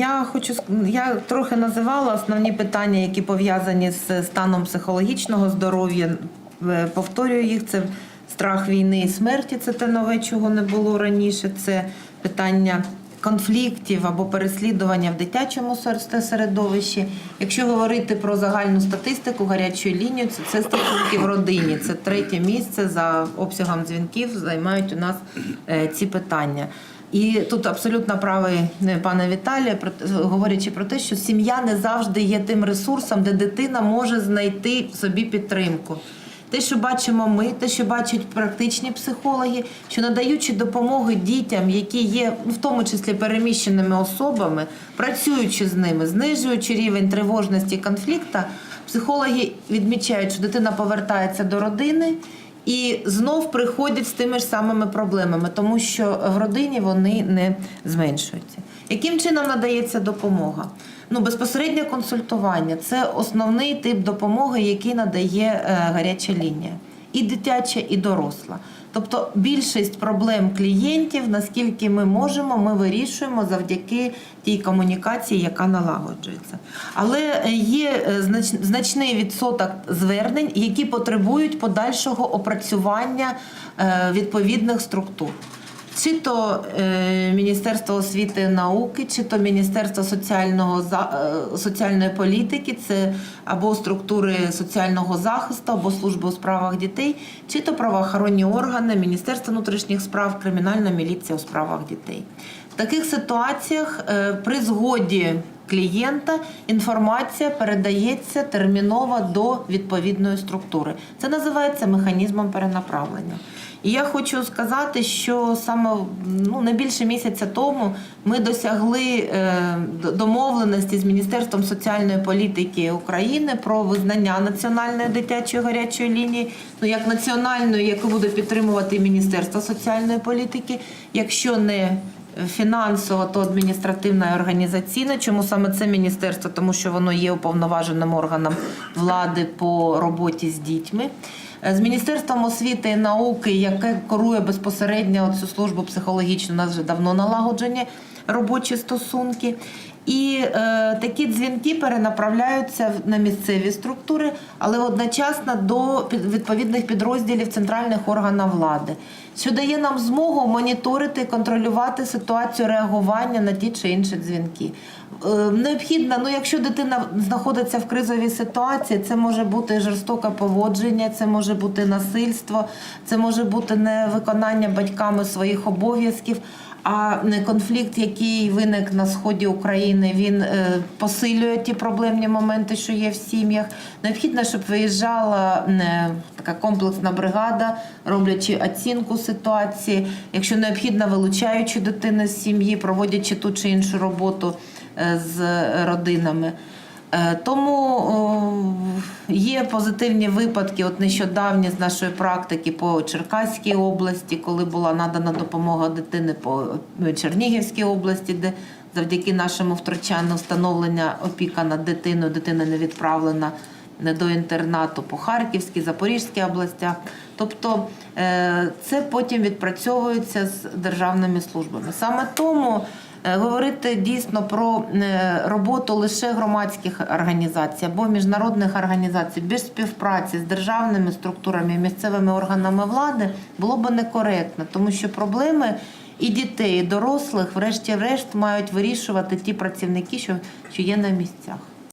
Я хочу я трохи називала основні питання, які пов'язані з станом психологічного здоров'я. Е, Повторюю їх: це страх війни і смерті. Це те нове, чого не було раніше. Це питання конфліктів або переслідування в дитячому середовищі. Якщо говорити про загальну статистику гарячої лінії, це, це стосунки в родині. Це третє місце за обсягом дзвінків займають у нас е, ці питання. І тут абсолютно правий е, пане Віталій, про говорячи про те, що сім'я не завжди є тим ресурсом, де дитина може знайти собі підтримку. Те, що бачимо ми, те, що бачать практичні психологи, що надаючи допомоги дітям, які є ну, в тому числі переміщеними особами, працюючи з ними, знижуючи рівень тривожності конфлікта, психологи відмічають, що дитина повертається до родини. І знов приходять з тими ж самими проблемами, тому що в родині вони не зменшуються. Яким чином надається допомога? Ну, безпосереднє консультування це основний тип допомоги, який надає е, гаряча лінія, і дитяча, і доросла. Тобто більшість проблем клієнтів, наскільки ми можемо, ми вирішуємо завдяки тій комунікації, яка налагоджується. Але е, є е, значний відсоток звернень, які потребують подальшого опрацювання е, відповідних структур. Чи то е, Міністерство освіти і науки, чи то Міністерство соціального за- е, соціальної політики, це або структури соціального захисту, або служби у справах дітей, чи то правоохоронні органи, Міністерство внутрішніх справ, кримінальна міліція у справах дітей. В таких ситуаціях е, при згоді клієнта інформація передається терміново до відповідної структури. Це називається механізмом перенаправлення. І я хочу сказати, що саме ну не більше місяця тому ми досягли е, домовленості з Міністерством соціальної політики України про визнання національної дитячої гарячої лінії, ну як національної, яку буде підтримувати Міністерство соціальної політики, якщо не фінансово, то адміністративна і організаційна. Чому саме це міністерство? Тому що воно є уповноваженим органом влади по роботі з дітьми. З Міністерством освіти і науки, яке керує безпосередньо цю службу психологічну, у нас вже давно налагоджені робочі стосунки. І е, такі дзвінки перенаправляються на місцеві структури, але одночасно до відповідних підрозділів центральних органів влади, що дає нам змогу моніторити контролювати ситуацію реагування на ті чи інші дзвінки. Е, Необхідно, ну якщо дитина знаходиться в кризовій ситуації, це може бути жорстоке поводження, це може бути насильство, це може бути невиконання батьками своїх обов'язків. А конфлікт, який виник на сході України, він е, посилює ті проблемні моменти, що є в сім'ях. Необхідно, щоб виїжджала е, така комплексна бригада, роблячи оцінку ситуації. Якщо необхідно, вилучаючи дитину з сім'ї, проводячи ту чи іншу роботу е, з родинами. Е, Тому є позитивні випадки, от нещодавні з нашої практики по Черкаській області, коли була надана допомога дитини по Чернігівській області, де завдяки нашому втручанню встановлення опіка над дитиною, дитина не відправлена до інтернату по Харківській, Запорізькій областях. Тобто е, це потім відпрацьовується з державними службами. Саме тому говорити дійсно про е, роботу лише громадських організацій або міжнародних організацій без співпраці з державними структурами і місцевими органами влади було би некоректно, тому що проблеми. І дітей, і дорослих, врешті-решт, мають вирішувати ті працівники, що, що є на місцях.